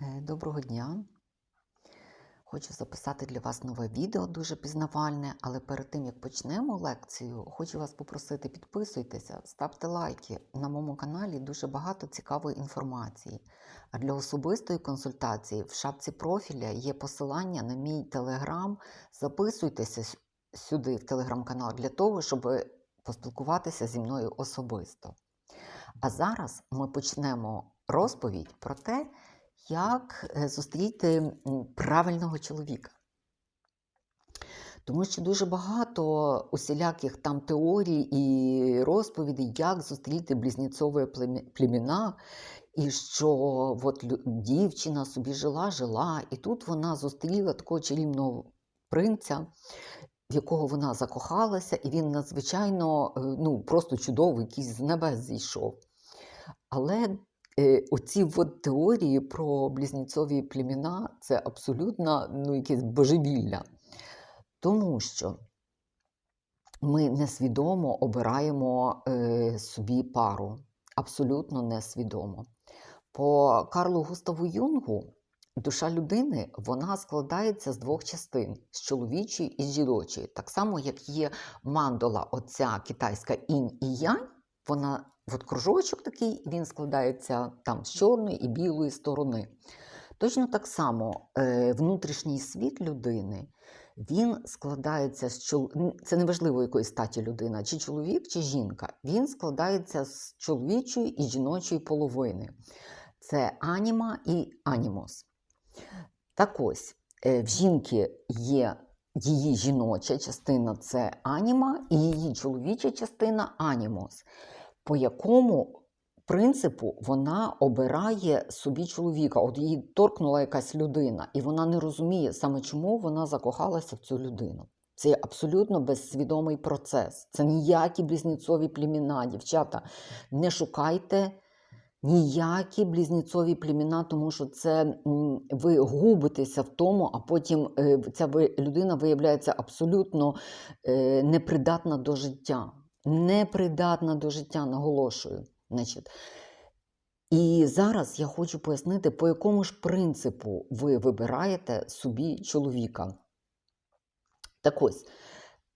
Е, Доброго дня! Хочу записати для вас нове відео, дуже пізнавальне, але перед тим як почнемо лекцію, хочу вас попросити підписуйтеся, ставте лайки. На моєму каналі дуже багато цікавої інформації. А для особистої консультації в шапці профіля є посилання на мій телеграм. Записуйтеся сюди, в телеграм-канал, для того, щоб поспілкуватися зі мною особисто. А зараз ми почнемо розповідь про те, як е, зустріти правильного чоловіка. Тому що дуже багато усіляких там теорій і розповідей, як зустріти близнєцові племі- племена, і що от дівчина собі жила, жила, і тут вона зустріла такого чарівного принця, в якого вона закохалася, і він надзвичайно е, ну, просто чудовий, якийсь з небес зійшов. Але оці от теорії про близнєцові племена це абсолютно ну, якесь божевілля. Тому що ми несвідомо обираємо е, собі пару. Абсолютно несвідомо. По Карлу Густаву Юнгу душа людини вона складається з двох частин: з чоловічої і з жіночої. Так само, як є мандола, оця китайська інь і янь, вона от кружочок такий, він складається там з чорної і білої сторони. Точно так само е, внутрішній світ людини. Він складається з чол... це неважливо якої статі людина, чи чоловік, чи жінка. Він складається з чоловічої і жіночої половини. Це аніма і анімос. Так ось, е, в жінки є її жіноча частина це аніма, і її чоловіча частина анімос, по якому принципу вона обирає собі чоловіка. От її торкнула якась людина, і вона не розуміє саме чому вона закохалася в цю людину. Це абсолютно безсвідомий процес. Це ніякі близнєцові племена. Дівчата, не шукайте ніякі близнєцові племена, тому що це ви губитеся в тому, а потім е, ця людина виявляється абсолютно е, непридатна до життя. Непридатна до життя, наголошую. І зараз я хочу пояснити, по якому ж принципу ви вибираєте собі чоловіка. Так ось,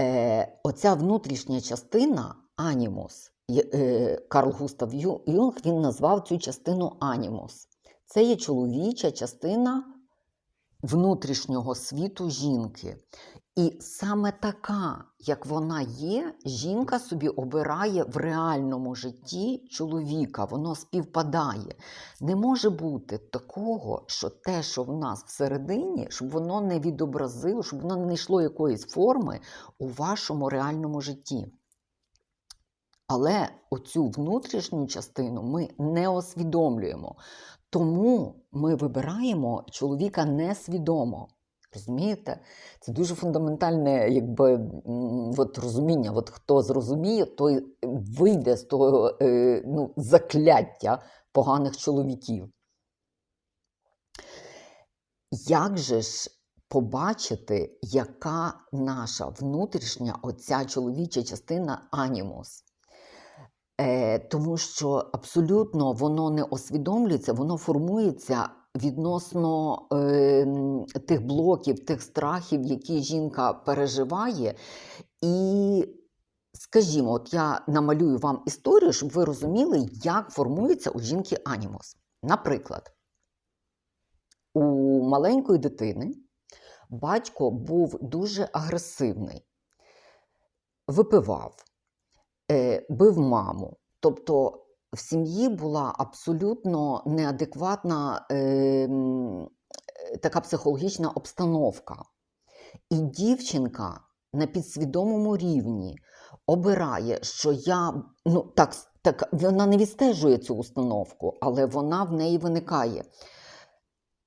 е, оця внутрішня частина анімус, е, Карл Густав Юнг він назвав цю частину анімус. Це є чоловіча частина внутрішнього світу жінки. І саме така, як вона є, жінка собі обирає в реальному житті чоловіка, воно співпадає. Не може бути такого, що те, що в нас всередині, щоб воно не відобразило, щоб воно не йшло якоїсь форми у вашому реальному житті. Але оцю внутрішню частину ми не усвідомлюємо. Тому ми вибираємо чоловіка несвідомо. Розумієте? Це дуже фундаментальне якби, от розуміння. От хто зрозуміє, той вийде з того е, ну, закляття поганих чоловіків. Як же ж побачити, яка наша внутрішня оця чоловіча частина анімус? Е, тому що абсолютно воно не усвідомлюється, воно формується відносно е, тих блоків, тих страхів, які жінка переживає. І, скажімо, от я намалюю вам історію, щоб ви розуміли, як формується у жінки анімус. Наприклад, у маленької дитини батько був дуже агресивний, випивав е, бив маму. Тобто в сім'ї була абсолютно неадекватна е, е, така психологічна обстановка. І дівчинка на підсвідомому рівні обирає, що я ну так, так вона не відстежує цю установку, але вона в неї виникає.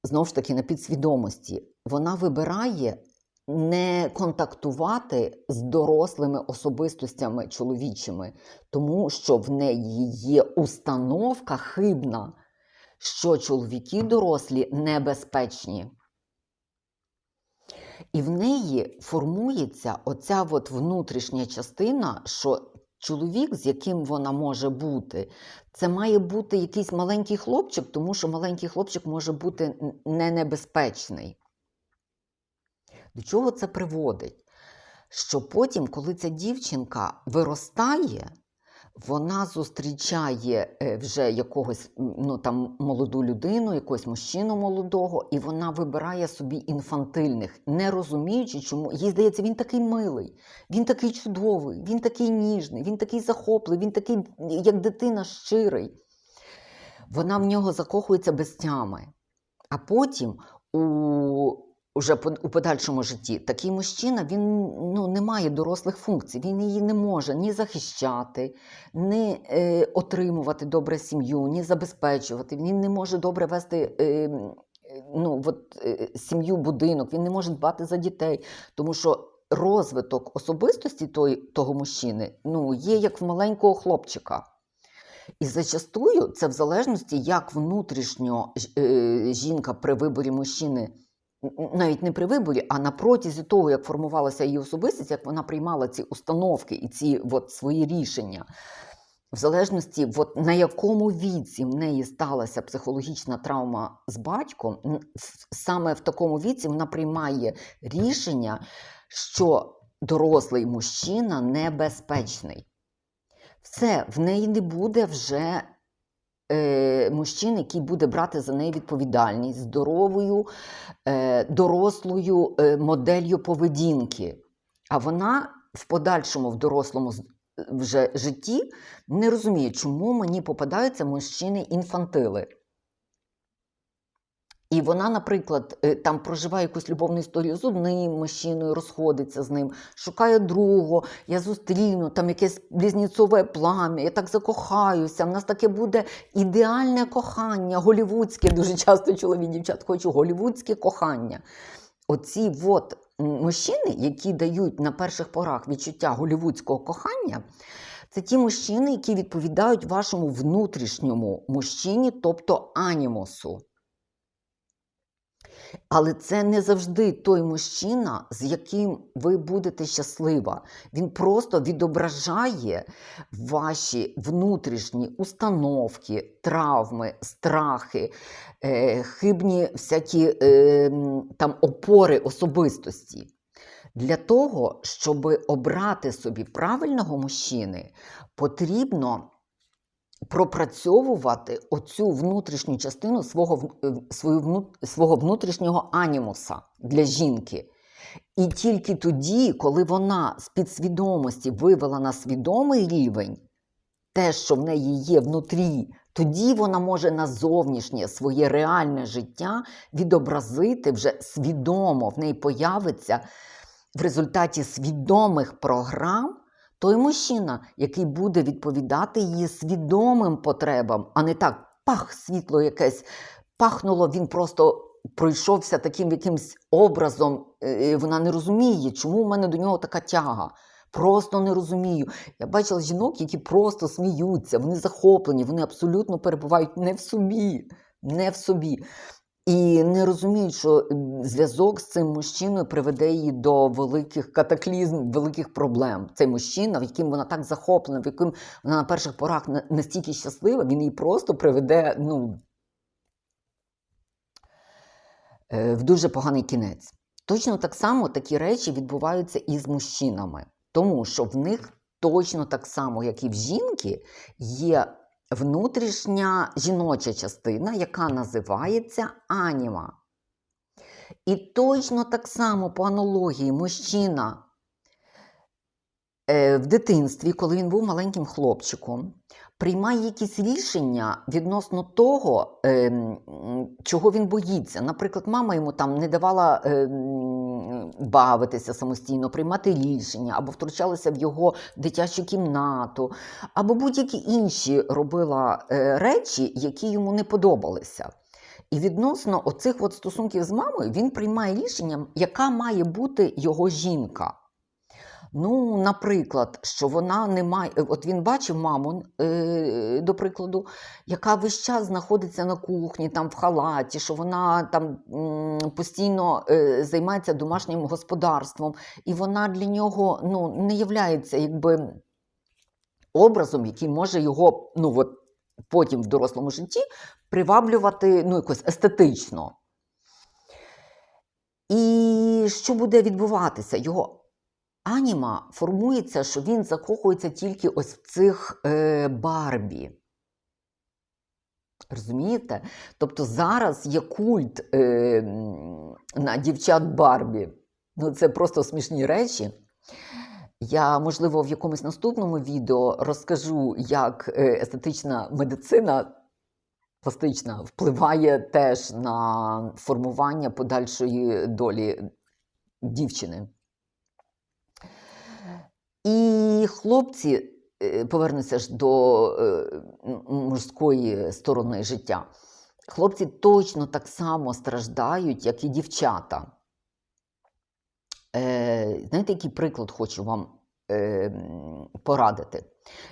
Знову ж таки, на підсвідомості. Вона вибирає не контактувати з дорослими особистостями чоловічими, тому що в неї є установка хибна, що чоловіки дорослі небезпечні. І в неї формується оця от внутрішня частина, що чоловік, з яким вона може бути, це має бути якийсь маленький хлопчик, тому що маленький хлопчик може бути не небезпечний. До чого це приводить? Що потім, коли ця дівчинка виростає, вона зустрічає е, вже якогось ну, там, молоду людину, якогось мужчину молодого, і вона вибирає собі інфантильних, не розуміючи, чому їй здається, він такий милий, він такий чудовий, він такий ніжний, він такий захопливий, він такий, як дитина, щирий. Вона в нього закохується без тями. А потім у, уже у подальшому житті такий мужчина він ну, не має дорослих функцій, він її не може ні захищати, ні е, отримувати добре сім'ю, ні забезпечувати. Він не може добре вести е, ну, от, е, сім'ю, будинок, він не може дбати за дітей, тому що розвиток особистості той, того мужчини ну, є як в маленького хлопчика. І зачастую це в залежності, як внутрішньо е, жінка при виборі мужчини, навіть не при виборі, а на протязі того, як формувалася її особистість, як вона приймала ці установки і ці от, свої рішення. В залежності, от, на якому віці в неї сталася психологічна травма з батьком, саме в такому віці вона приймає рішення, що дорослий мужчина небезпечний. Все, в неї не буде вже е, мужчин, який буде брати за неї відповідальність здоровою, е, дорослою е, моделлю поведінки. А вона в подальшому, в дорослому вже житті не розуміє, чому мені попадаються мужчини-інфантили. І вона, наприклад, е, там проживає якусь любовну історію з одним мужчиною, розходиться з ним, шукає другого, я зустріну, там якесь близнецове плам'я, я так закохаюся. В нас таке буде ідеальне кохання, голівудське. Дуже часто чоловік дівчат хочуть голівудське кохання. Оці от мужчини, які дають на перших порах відчуття голівудського кохання, це ті мужчини, які відповідають вашому внутрішньому мужчині, тобто анімусу. Але це не завжди той мужчина, з яким ви будете щаслива. Він просто відображає ваші внутрішні установки, травми, страхи, е, хибні всякі е, там опори особистості. Для того, щоб обрати собі правильного мужчини, потрібно пропрацьовувати оцю внутрішню частину свого, е, свою, свого внутрішнього анімуса для жінки. І тільки тоді, коли вона з підсвідомості вивела на свідомий рівень те, що в неї є внутрі, тоді вона може на зовнішнє своє реальне життя відобразити вже свідомо. В неї появиться в результаті свідомих програм той мужчина, який буде відповідати її свідомим потребам, а не так пах, світло якесь пахнуло, він просто пройшовся таким якимсь образом. е, Вона не розуміє, чому в мене до нього така тяга. Просто не розумію. Я бачила жінок, які просто сміються, вони захоплені, вони абсолютно перебувають не в собі, не в собі. І не розуміють, що зв'язок з цим мужчиною приведе її до великих катаклізм, великих проблем. Цей мужчина, в яким вона так захоплена, в яким вона на перших порах настільки щаслива, він її просто приведе ну, е, в дуже поганий кінець. Точно так само такі речі відбуваються і з мужчинами, тому що в них точно так само, як і в жінки, є внутрішня жіноча частина, яка називається аніма. І точно так само по аналогії мужчина е, в дитинстві, коли він був маленьким хлопчиком, приймає якісь рішення відносно того, е, чого він боїться. Наприклад, мама йому там не давала е, бавитися самостійно, приймати рішення, або втручалася в його дитячу кімнату, або будь-які інші робила е, речі, які йому не подобалися. І відносно оцих от стосунків з мамою він приймає рішення, яка має бути його жінка. Ну, наприклад, що вона не має. От він бачив маму, е, до прикладу, яка весь час знаходиться на кухні, там в халаті, що вона там постійно е, займається домашнім господарством, і вона для нього ну, не являється якби образом, який може його ну, от, потім в дорослому житті приваблювати ну, якось естетично. І що буде відбуватися? Його аніма формується, що він закохується тільки ось в цих е, Барбі. Розумієте? Тобто зараз є культ е, на дівчат Барбі. Ну, це просто смішні речі. Я, можливо, в якомусь наступному відео розкажу, як е, естетична медицина пластична впливає теж на формування подальшої долі дівчини. І хлопці, е, повернуся ж до е, мужської сторони життя. Хлопці точно так само страждають, як і дівчата. Е, знаєте, який приклад хочу вам порадити?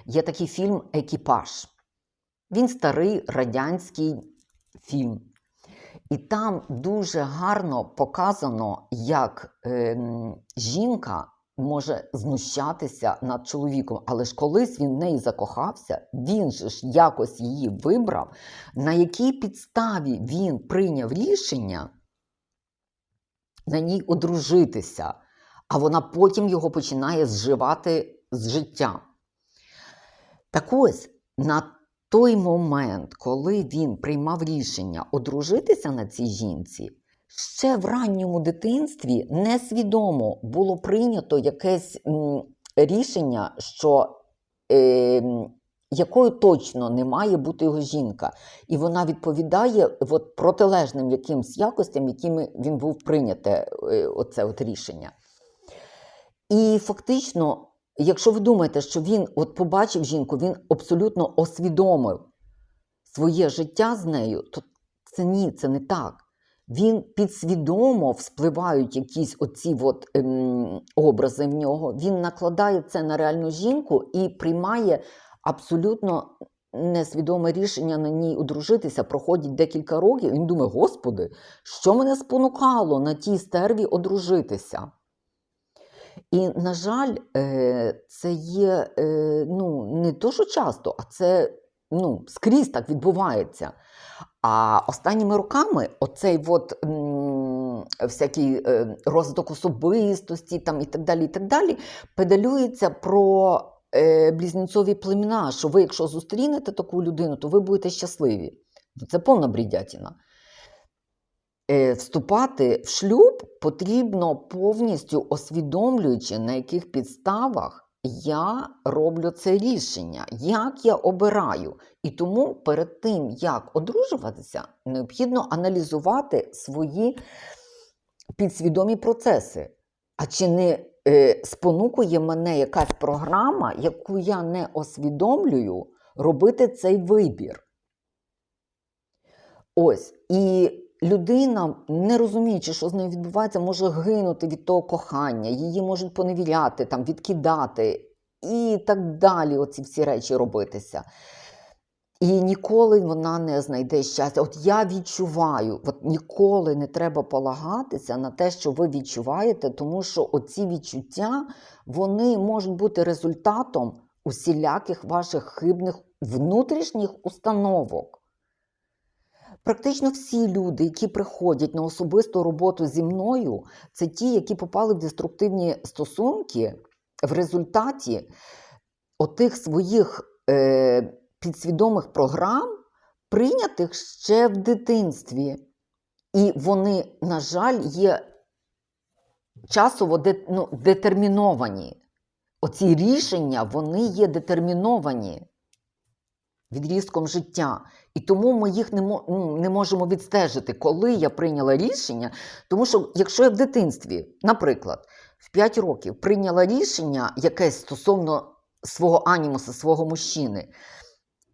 Є такий фільм Екіпаж. Він старий радянський фільм. І там дуже гарно показано, як жінка може знущатися над чоловіком. Але ж колись він в неї закохався, він же ж якось її вибрав, на якій підставі він прийняв рішення на ній одружитися, а вона потім його починає зживати з життя. Так ось, на той момент, коли він приймав рішення одружитися на цій жінці, ще в ранньому дитинстві несвідомо було прийнято якесь рішення, що е, якою точно не має бути його жінка. І вона відповідає от, протилежним якимсь якостям, якими він був прийняте е, оце от рішення. І фактично, якщо ви думаєте, що він от побачив жінку, він абсолютно освідомив своє життя з нею, то це ні, це не так. Він підсвідомо вспливають якісь оці от, ем, образи в нього. Він накладає це на реальну жінку і приймає абсолютно несвідоме рішення на ній одружитися. Проходить декілька років. Він думає: Господи, що мене спонукало на тій стерві одружитися? І, на жаль, е, це є е, ну, не то, що часто, а це ну, скрізь так відбувається. А останніми роками оцей от, м, всякий е, розвиток особистості там, і так далі, і так далі, педалюється про е, племена, що ви, якщо зустрінете таку людину, то ви будете щасливі. Ну, Це повна брідятіна. Е, Вступати в шлюб потрібно повністю усвідомлюючи, на яких підставах я роблю це рішення, як я обираю. І тому перед тим, як одружуватися, необхідно аналізувати свої підсвідомі процеси. А чи не е, спонукує мене якась програма, яку я не усвідомлюю, робити цей вибір? Ось. І людина, не розуміючи, що з нею відбувається, може гинути від того кохання, її можуть поневіряти, там, відкидати і так далі. Оці всі речі робитися. І ніколи вона не знайде щастя. От я відчуваю, от ніколи не треба полагатися на те, що ви відчуваєте, тому що оці відчуття вони можуть бути результатом усіляких ваших хибних внутрішніх установок. Практично всі люди, які приходять на особисту роботу зі мною, це ті, які попали в деструктивні стосунки в результаті отих своїх е, підсвідомих програм, прийнятих ще в дитинстві. І вони, на жаль, є часово де, ну, детерміновані. Оці рішення вони є детерміновані відрізком життя. І тому ми їх не, ну, не можемо відстежити, коли я прийняла рішення. Тому що, якщо я в дитинстві, наприклад, в 5 років прийняла рішення якесь стосовно свого анімуса, свого мужчини,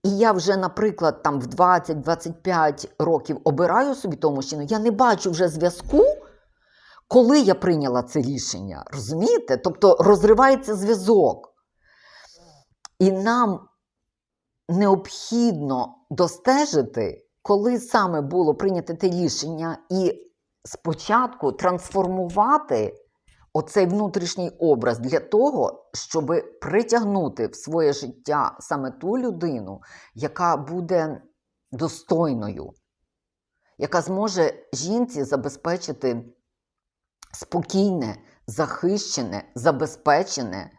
і я вже, наприклад, там в 20-25 років обираю собі того мужчину, я не бачу вже зв'язку, коли я прийняла це рішення. Розумієте? Тобто розривається зв'язок. І нам необхідно достежити, коли саме було прийнято те рішення, і спочатку трансформувати оцей внутрішній образ для того, щоб притягнути в своє життя саме ту людину, яка буде достойною, яка зможе жінці забезпечити спокійне, захищене, забезпечене,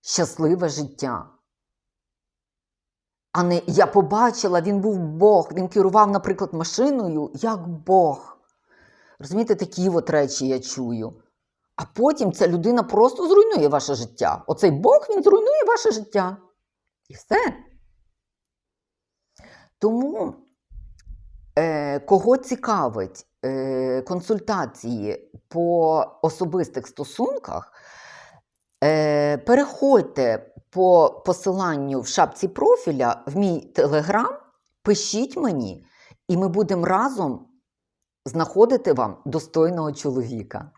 щасливе життя. А не я побачила, він був Бог, він керував, наприклад, машиною як Бог. Розумієте, такі от речі я чую. А потім ця людина просто зруйнує ваше життя. Оцей Бог він зруйнує ваше життя. І все. Тому, е, кого цікавить е, консультації по особистих стосунках, переходьте по посиланню в шапці профіля в мій телеграм, пишіть мені, і ми будемо разом знаходити вам достойного чоловіка.